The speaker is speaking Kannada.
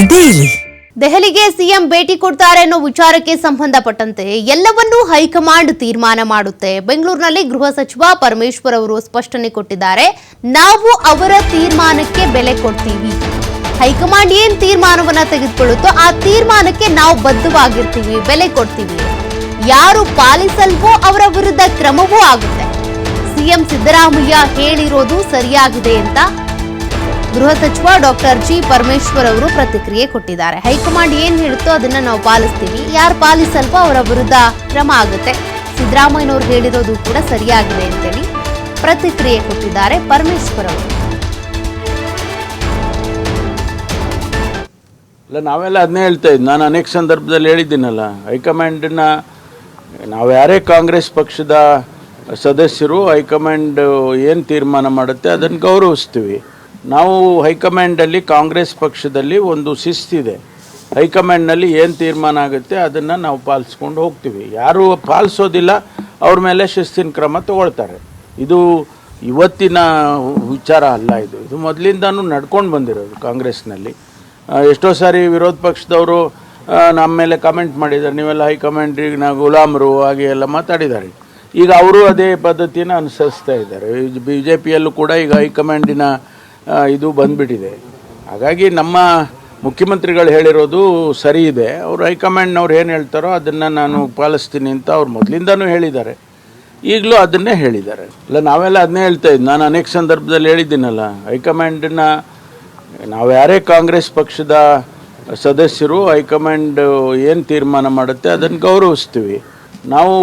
Daily. ದೆಹಲಿಗೆ ಸಿಎಂ ಭೇಟಿ ಕೊಡ್ತಾರೆ ಅನ್ನೋ ವಿಚಾರಕ್ಕೆ ಸಂಬಂಧಪಟ್ಟಂತೆ ಎಲ್ಲವನ್ನೂ ಹೈಕಮಾಂಡ್ ತೀರ್ಮಾನ ಮಾಡುತ್ತೆ. ಬೆಂಗಳೂರಿನಲ್ಲಿ ಗೃಹ ಸಚಿವ ಪರಮೇಶ್ವರ್ ಅವರು ಸ್ಪಷ್ಟನೆ ಕೊಟ್ಟಿದ್ದಾರೆ. ನಾವು ಅವರ ತೀರ್ಮಾನಕ್ಕೆ ಬೆಲೆ ಕೊಡ್ತೀವಿ. ಹೈಕಮಾಂಡ್ ಏನ್ ತೀರ್ಮಾನವನ್ನ ತೆಗೆದುಕೊಳ್ಳುತ್ತೋ ಆ ತೀರ್ಮಾನಕ್ಕೆ ನಾವು ಬದ್ಧವಾಗಿರ್ತೀವಿ, ಬೆಲೆ ಕೊಡ್ತೀವಿ. ಯಾರು ಪಾಲಿಸಲ್ವೋ ಅವರ ವಿರುದ್ಧ ಕ್ರಮವೂ ಆಗುತ್ತೆ. ಸಿಎಂ ಸಿದ್ದರಾಮಯ್ಯ ಹೇಳಿರೋದು ಸರಿಯಾಗಿದೆ ಅಂತ ಗೃಹ ಸಚಿವ ಡಾಕ್ಟರ್ ಜಿ ಪರಮೇಶ್ವರ್ ಅವರು ಪ್ರತಿಕ್ರಿಯೆ ಕೊಟ್ಟಿದ್ದಾರೆ. ಹೈಕಮಾಂಡ್ ಏನ್ ಹೇಳುತ್ತೋ ಅದನ್ನ ನಾವು ಪಾಲಿಸ್ತೀವಿ. ಯಾರು ಪಾಲಿಸಲ್ವೋ ಅವರ ವಿರುದ್ಧ ಕ್ರಮ ಆಗುತ್ತೆ. ಸಿದ್ದರಾಮಯ್ಯನವರು ಹೇಳಿರೋದು ಕೂಡ ಸರಿಯಾಗಿದೆ ಅಂತೇಳಿ ಪ್ರತಿಕ್ರಿಯೆ ಕೊಟ್ಟಿದ್ದಾರೆ ಪರಮೇಶ್ವರ್ ಅವರು. ಅಲ್ಲ ನಾವೆಲ್ಲ ಅದನ್ನೇ ಹೇಳ್ತಾ ನಾನು ಅನೇಕ ಸಂದರ್ಭದಲ್ಲಿ ಹೇಳಿದ್ದೀನಲ್ಲ ಹೈಕಮಾಂಡನ್ನ ನಾವು ಯಾರೇ ಕಾಂಗ್ರೆಸ್ ಪಕ್ಷದ ಸದಸ್ಯರು ಹೈಕಮಾಂಡ್ ಏನು ತೀರ್ಮಾನ ಮಾಡುತ್ತೆ ಅದನ್ನು ಗೌರವಿಸ್ತೀವಿ. ನಾವು ಹೈಕಮಾಂಡಲ್ಲಿ ಕಾಂಗ್ರೆಸ್ ಪಕ್ಷದಲ್ಲಿ ಒಂದು ಶಿಸ್ತಿದೆ. ಹೈಕಮಾಂಡ್ನಲ್ಲಿ ಏನು ತೀರ್ಮಾನ ಆಗುತ್ತೆ ಅದನ್ನು ನಾವು ಪಾಲಿಸ್ಕೊಂಡು ಹೋಗ್ತೀವಿ. ಯಾರು ಪಾಲಿಸೋದಿಲ್ಲ, ಅವ್ರ ಮೇಲೆ ಶಿಸ್ತಿನ ಕ್ರಮ ತಗೊಳ್ತಾರೆ. ಇದು ಇವತ್ತಿನ ವಿಚಾರ ಅಲ್ಲ ಇದು. ಇದು ಮೊದಲಿಂದನೂ ನಡ್ಕೊಂಡು ಬಂದಿರೋದು ಕಾಂಗ್ರೆಸ್ನಲ್ಲಿ. ಎಷ್ಟೋ ಸಾರಿ ವಿರೋಧ ಪಕ್ಷದವರು ನಮ್ಮ ಮೇಲೆ ಕಮೆಂಟ್ ಮಾಡಿದ್ದಾರೆ. ನೀವೆಲ್ಲ ಹೈಕಮಾಂಡ್ರಿಗೆ ನಾವು ಗುಲಾಮರು, ಹಾಗೆ ಎಲ್ಲ ಮಾತಾಡಿದ್ದಾರೆ. ಈಗ ಅವರು ಅದೇ ಪದ್ಧತಿನ ಅನುಸರಿಸ್ತಾ ಇದ್ದಾರೆ. ಬಿ ಜೆ ಪಿಯಲ್ಲೂ ಕೂಡ ಈಗ ಹೈಕಮಾಂಡಿನ ಇದು ಬಂದ್ಬಿಟ್ಟಿದೆ. ಹಾಗಾಗಿ ನಮ್ಮ ಮುಖ್ಯಮಂತ್ರಿಗಳು ಹೇಳಿರೋದು ಸರಿ ಇದೆ. ಅವರು ಹೈಕಮಾಂಡ್ನವ್ರು ಏನು ಹೇಳ್ತಾರೋ ಅದನ್ನು ನಾನು ಪಾಲಿಸ್ತೀನಿ ಅಂತ ಅವ್ರು ಮೊದಲಿಂದನೂ ಹೇಳಿದ್ದಾರೆ. ಈಗಲೂ ಅದನ್ನೇ ಹೇಳಿದ್ದಾರೆ. ಇಲ್ಲ, ನಾವೆಲ್ಲ ಅದನ್ನೇ ಹೇಳ್ತಾ ಇದ್ದು ನಾನು ಅನೇಕ ಸಂದರ್ಭದಲ್ಲಿ ಹೇಳಿದ್ದೀನಲ್ಲ ಹೈಕಮಾಂಡನ್ನ ನಾವು ಯಾರೇ ಕಾಂಗ್ರೆಸ್ ಪಕ್ಷದ ಸದಸ್ಯರು ಹೈಕಮಾಂಡ್ ಏನು ತೀರ್ಮಾನ ಮಾಡುತ್ತೆ ಅದನ್ನು ಗೌರವಿಸ್ತೀವಿ. ನಾವು